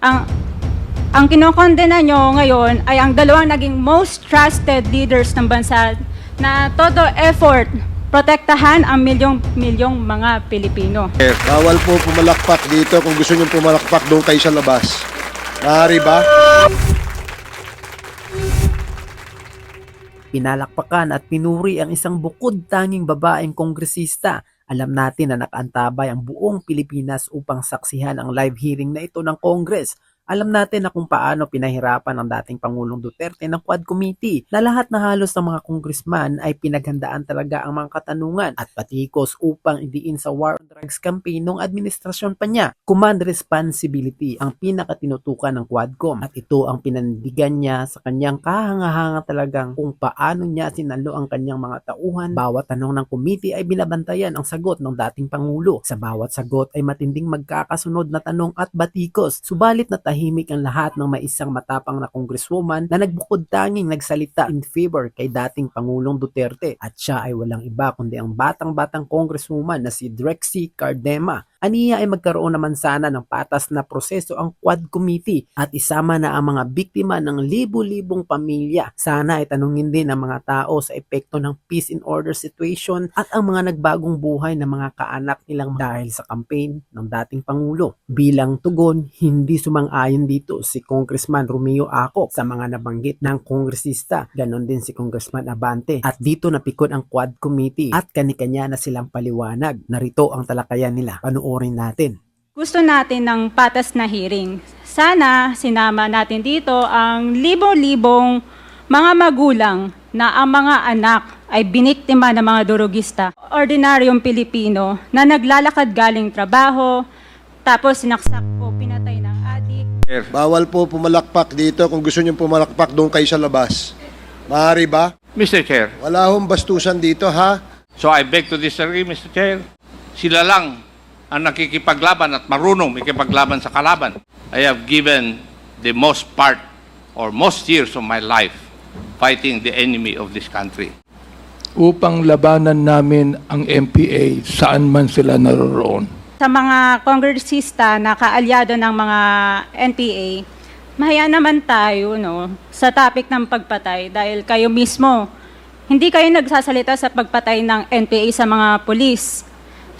Ang ang kinokondena nyo ngayon ay ang dalawang naging most trusted leaders ng bansa na todo effort protektahan ang milyong-milyong mga Pilipino. Bawal po pumalakpak dito. Kung gusto nyo pumalakpak, doon kayo sa labas. Maaari ba? Pinalakpakan at pinuri ang isang bukod tanging babaeng kongresista. Alam natin na nakaantabay ang buong Pilipinas upang saksihan ang live hearing na ito ng Congress. Alam natin na kung paano pinahirapan ng dating Pangulong Duterte ng Quad Committee na lahat na halos ng mga congressman ay pinaghandaan talaga ang mga katanungan at patikos upang idiin sa war on drugs campaign ng administrasyon pa niya. Command responsibility ang pinakatinutukan ng Quadcom at ito ang pinandigan niya sa kanyang kahanga-hanga talagang kung paano niya sinalo ang kanyang mga tauhan. Bawat tanong ng committee ay binabantayan ang sagot ng dating Pangulo. Sa bawat sagot ay matinding magkakasunod na tanong at batikos. Subalit na tahimik ang lahat ng may isang matapang na congresswoman na nagbukod tanging nagsalita in favor kay dating Pangulong Duterte. At siya ay walang iba kundi ang batang-batang congresswoman na si Drexy Cardema. Aniya ay magkaroon naman sana ng patas na proseso ang Quad Committee at isama na ang mga biktima ng libu-libong pamilya. Sana ay tanungin din ang mga tao sa epekto ng peace and order situation at ang mga nagbagong buhay ng mga kaanak nilang dahil sa campaign ng dating Pangulo. Bilang tugon, hindi sumang-ayon dito si Congressman Romeo Acop sa mga nabanggit ng kongresista. Ganon din si Congressman Abante. At dito napikon ang Quad Committee at kani-kanya na silang paliwanag. Narito ang talakayan nila. Panoorin natin. Gusto natin ng patas na hearing. Sana sinama natin dito ang libo-libong mga magulang na ang mga anak ay biniktima ng mga durugista. Ordinaryong Pilipino na naglalakad galing trabaho, tapos sinaksak o pinatay ng adik. Bawal po pumalakpak dito. Kung gusto nyo pumalakpak, doon kayo sa labas. Maaari ba? Mr. Chair, Wala hong bastusan dito, ha? so I beg to disagree, Mr. Chair. Sila lang ang nakikipaglaban at marunong makipaglaban sa kalaban. I have given the most part or most years of my life fighting the enemy of this country. upang labanan namin ang MPA saan man sila naroroon. Sa mga kongresista na kaalyado ng mga NPA, mahaya naman tayo no, sa topic ng pagpatay dahil kayo mismo, hindi kayo nagsasalita sa pagpatay ng NPA sa mga pulis,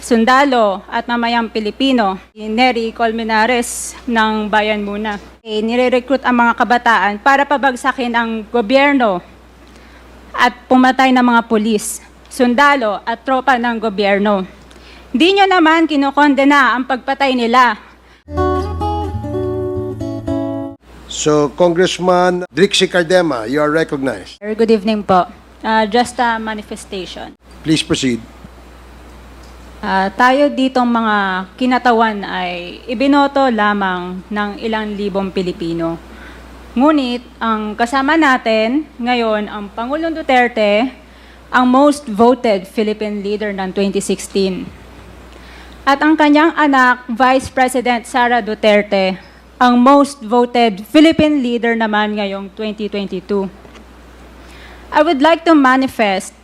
sundalo at mamayang Pilipino. Si Neri Colmenares ng Bayan Muna. Eh, nire-recruit ang mga kabataan para pabagsakin ang gobyerno at pumatay ng mga pulis, sundalo at tropa ng gobyerno. Di nyo naman kinokondena ang pagpatay nila. So, Congressman Drixie Cardema, you are recognized. Good evening po. Uh, just a manifestation. Please proceed. Ah, tayo ditong mga kinatawan ay ibinoto lamang ng ilang libong Pilipino. Ngunit ang kasama natin ngayon ang Pangulong Duterte, ang most voted Philippine leader ng 2016. At ang kanyang anak, Vice President Sara Duterte, ang most voted Philippine leader naman ngayong 2022. I would like to manifest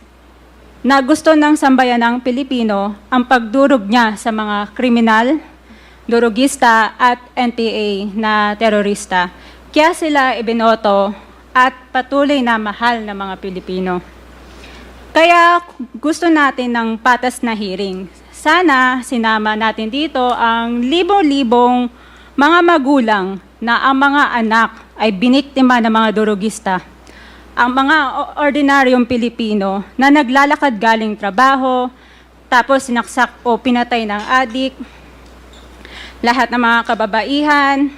na gusto ng sambayan ng Pilipino ang pagdurog niya sa mga kriminal, durugista at NPA na terorista. Kaya sila ibinoto at patuloy na mahal ng mga Pilipino. Kaya gusto natin ng patas na hearing. Sana sinama natin dito ang libo-libong mga magulang na ang mga anak ay biniktima ng mga durugista ang mga ordinaryong Pilipino na naglalakad galing trabaho, tapos sinaksak o pinatay ng adik, lahat ng mga kababaihan,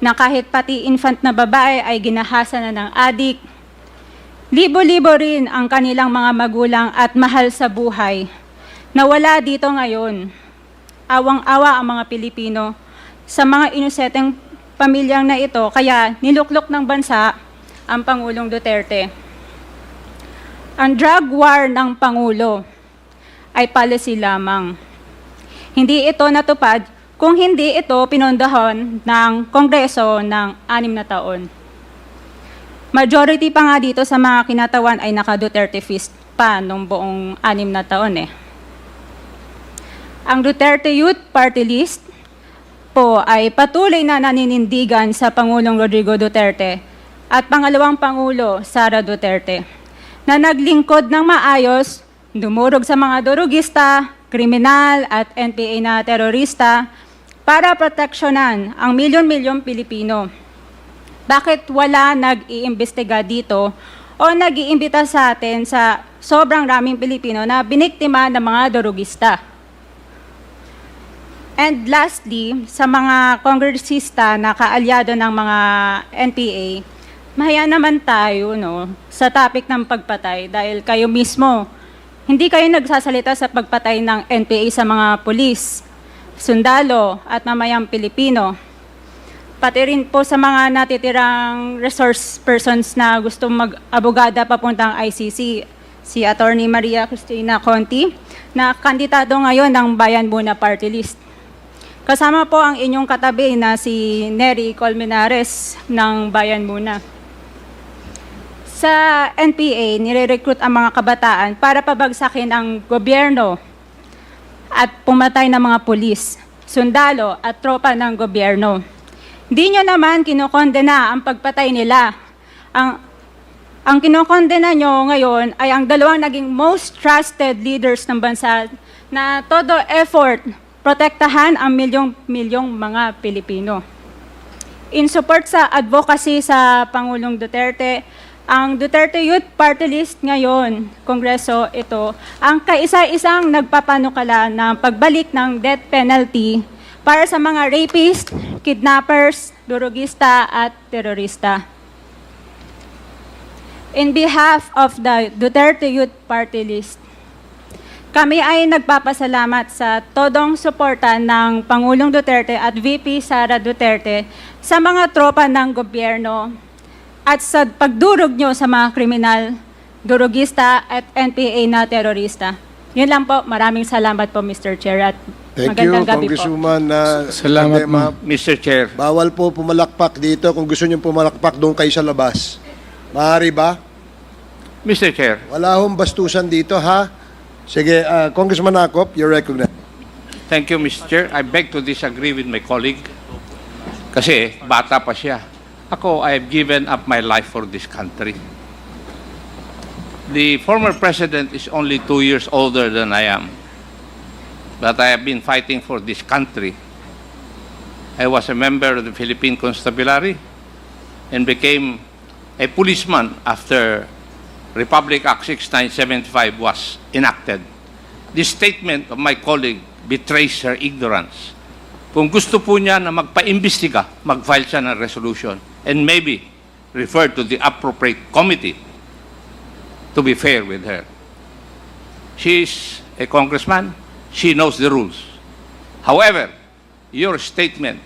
na kahit pati infant na babae ay ginahasa na ng adik. Libo-libo rin ang kanilang mga magulang at mahal sa buhay na wala dito ngayon. Awang-awa ang mga Pilipino sa mga inuseteng pamilyang na ito, kaya niluklok ng bansa ang Pangulong Duterte. Ang drug war ng Pangulo ay policy lamang. Hindi ito natupad kung hindi ito pinondohan ng Kongreso ng anim na taon. Majority pa nga dito sa mga kinatawan ay naka-Duterte fist pa nung buong anim na taon eh. Ang Duterte Youth Party List po ay patuloy na naninindigan sa Pangulong Rodrigo Duterte at pangalawang Pangulo, Sara Duterte, na naglingkod ng maayos, dumurog sa mga durugista, kriminal at NPA na terorista para proteksyonan ang milyon-milyong Pilipino. Bakit wala nag-iimbestiga dito o nag-iimbita sa atin sa sobrang raming Pilipino na biniktima ng mga durugista? And lastly, sa mga kongresista na kaalyado ng mga NPA, mahaya naman tayo no, sa topic ng pagpatay dahil kayo mismo, hindi kayo nagsasalita sa pagpatay ng NPA sa mga pulis, sundalo at mamayang Pilipino. Pati rin po sa mga natitirang resource persons na gusto mag-abogada papuntang ICC, si Attorney Maria Cristina Conti, na kandidato ngayon ng Bayan Muna Party List. Kasama po ang inyong katabi na si Nery Colmenares ng Bayan Muna. Sa NPA, nire-recruit ang mga kabataan para pabagsakin ang gobyerno at pumatay ng mga pulis, sundalo at tropa ng gobyerno. Di nyo naman kinokondena ang pagpatay nila. Ang, ang kinokondena nyo ngayon ay ang dalawang naging most trusted leaders ng bansa na todo effort protektahan ang milyong-milyong mga Pilipino. In support sa advocacy sa Pangulong Duterte, ang Duterte Youth Party List ngayon, Kongreso ito, ang kaisa-isang nagpapanukala ng pagbalik ng death penalty para sa mga rapist, kidnappers, durugista at terorista. In behalf of the Duterte Youth Party List, kami ay nagpapasalamat sa todong suporta ng Pangulong Duterte at VP Sara Duterte sa mga tropa ng gobyerno at sa pagdurog nyo sa mga kriminal, durugista at NPA na terorista. Yun lang po. Maraming salamat po, Mr. Chair. At Thank you, magandang gabi po. Congresswoman. uh, Salamat, ma'am. Mr. Chair, Bawal po pumalakpak dito. Kung gusto niyo pumalakpak, doon kayo sa labas. Maaari ba? Mr. Chair, Wala hong bastusan dito, ha? Sige, uh, Congressman Akop, you're recognized. thank you, Mr. Chair. I beg to disagree with my colleague. Kasi bata pa siya. Ako, I have given up my life for this country. The former president is only two years older than I am. But I have been fighting for this country. I was a member of the Philippine Constabulary and became a policeman after Republic Act 6975 was enacted. This statement of my colleague betrays her ignorance. Kung gusto po niya na magpa-imbestiga, mag-file siya ng resolution and maybe refer to the appropriate committee to be fair with her. She is a congressman. She knows the rules. However, your statement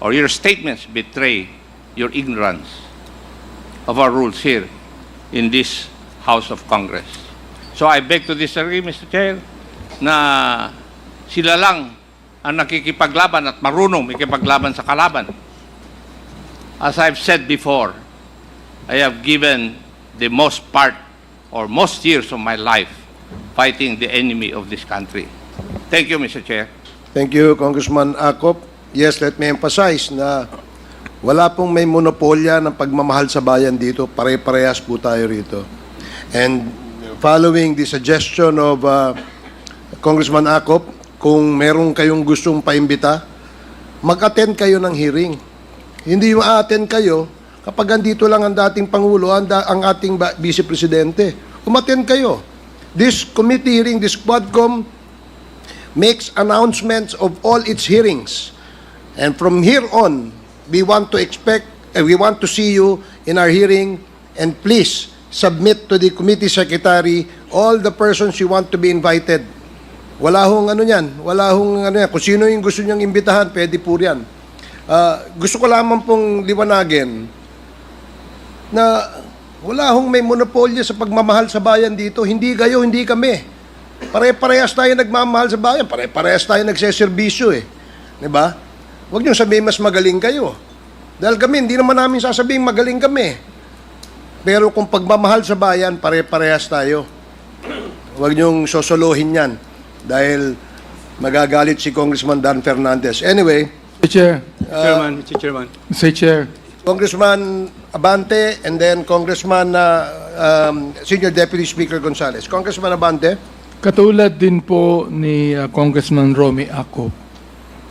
or your statements betray your ignorance of our rules here in this House of Congress. So I beg to disagree, Mr. Chair, na sila lang ang nakikipaglaban at marunong makipaglaban sa kalaban. As I've said before, I have given the most part or most years of my life fighting the enemy of this country. Thank you, Mr. Chair. Thank you, Congressman Akop. Yes, let me emphasize na wala pong may monopolya ng pagmamahal sa bayan dito. Pare-parehas po tayo rito. And following the suggestion of uh, Congressman Akop, kung meron kayong gustong paimbita, mag-attend kayo ng hearing. Hindi ma-attend kayo kapag andito lang ang dating Pangulo, ang, da- ang ating Vice Presidente. Umattend kayo. This committee hearing, this Quadcom, makes announcements of all its hearings. And from here on, we want to expect, uh, we want to see you in our hearing and please submit to the committee secretary all the persons you want to be invited. Wala hong ano yan, wala hong ano yan. Kung sino yung gusto niyang imbitahan, pwede po yan. Ah, gusto ko lamang pong liwanagin na wala hong may monopolyo sa pagmamahal sa bayan dito. Hindi kayo, hindi kami. Pare-parehas tayo nagmamahal sa bayan. Pare-parehas tayo nagseserbisyo eh. Ba? Huwag niyo sabihin mas magaling kayo. Dahil kami, hindi naman namin sasabihin magaling kami. Pero kung pagmamahal sa bayan, pare-parehas tayo. Huwag niyong sosolohin yan. Dahil magagalit si Congressman Dan Fernandez. Anyway, Mr. Chair, Chairman, Mr. Chairman. Mr. Chair, Congressman Abante and then Congressman uh, um, Senior Deputy Speaker Gonzales. Congressman Abante. katulad din po ni uh, Congressman Romy Acop,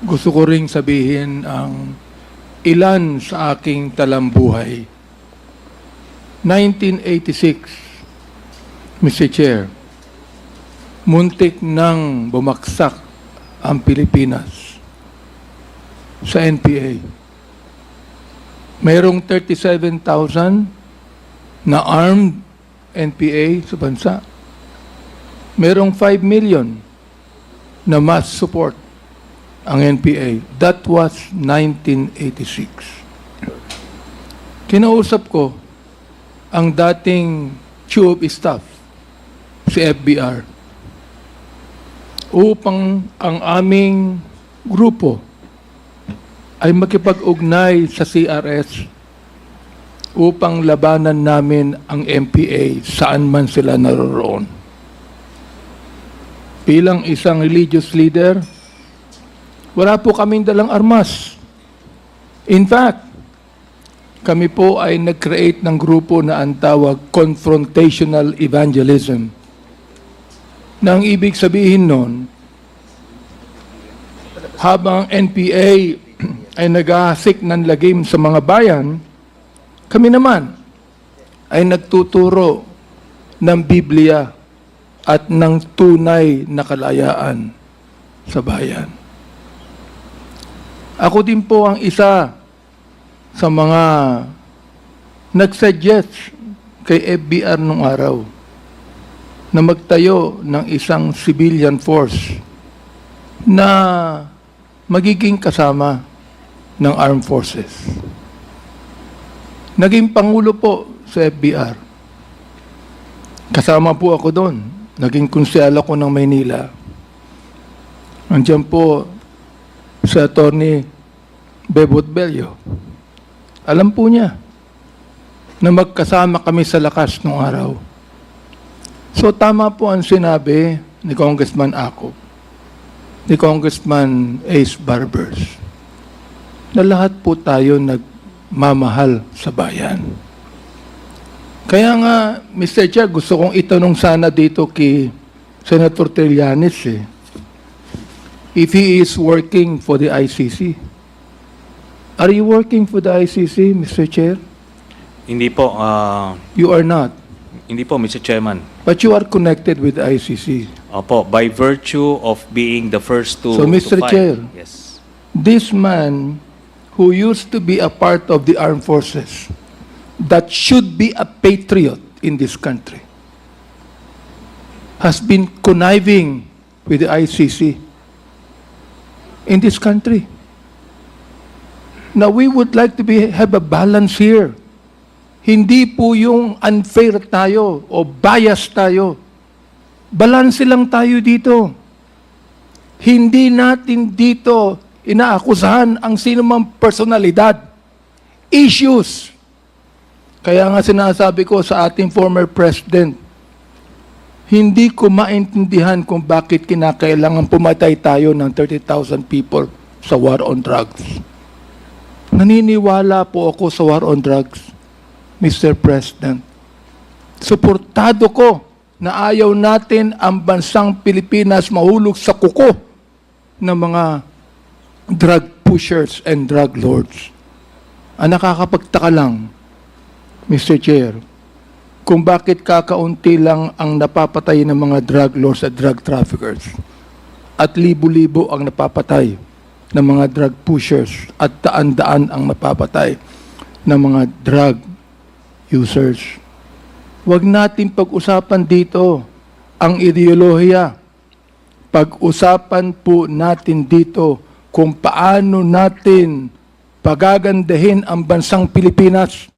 gusto ko ring sabihin ang ilan sa aking talambuhay. 1986, Mr. Chair, muntik nang bumaksak ang Pilipinas sa NPA. Mayroong 37,000 na armed NPA sa bansa. Merong 5 million na mass support ang NPA. That was 1986. Kinausap ko ang dating chief staff, si FBR, upang ang aming grupo ay makipag-ugnay sa CRS upang labanan namin ang MPA saan man sila naroroon. Bilang isang religious leader, wala po kaming dalang armas. In fact, kami po ay nag-create ng grupo na ang tawag confrontational evangelism. Na ang ibig sabihin nun, habang NPA ay naghahasik ng lagim sa mga bayan, kami naman ay nagtuturo ng Biblia at ng tunay na kalayaan sa bayan. Ako din po ang isa sa mga nagsuggest kay FBR nung araw na magtayo ng isang civilian force na magiging kasama ng armed forces. Naging pangulo po sa FBR. Kasama po ako doon. Naging konsyal ako ng Maynila. Andiyan po sa attorney Bebot Bello. Alam po niya na magkasama kami sa lakas nung araw. So tama po ang sinabi ni Congressman Ako, ni Congressman Ace Barbers, na lahat po tayo nagmamahal sa bayan. Kaya nga, Mr. Chair, gusto kong itanong sana dito kay Senator Trillanes eh, if he is working for the ICC. Are you working for the ICC, Mr. Chair? Hindi po, ah, You are not. hindi po, Mr. Chairman. But you are connected with the ICC. Opo, by virtue of being the first to So, Mr. to. Chair. Yes. This man who used to be a part of the armed forces that should be a patriot in this country has been conniving with the ICC in this country. Now we would like to be have a balance here. Hindi po yung unfair tayo o bias tayo. Balance lang tayo dito. Hindi natin dito inaakusahan ang sinumang personalidad. Issues. Kaya nga sinasabi ko sa ating former president, hindi ko maintindihan kung bakit kinakailangan pumatay tayo ng 30,000 people sa war on drugs. Naniniwala po ako sa war on drugs, Mr. President. Suportado ko na ayaw natin ang bansang Pilipinas mahulog sa kuko ng mga drug pushers and drug lords. Ang nakakapagtaka lang, Mr. Chair, kung bakit kakaunti lang ang napapatay ng mga drug lords at drug traffickers at libo-libo ang napapatay ng mga drug pushers at daan-daan ang napapatay ng mga drug users. Huwag natin pag-usapan dito ang ideolohiya. Pag-usapan po natin dito kung paano natin pagagandahin ang bansang Pilipinas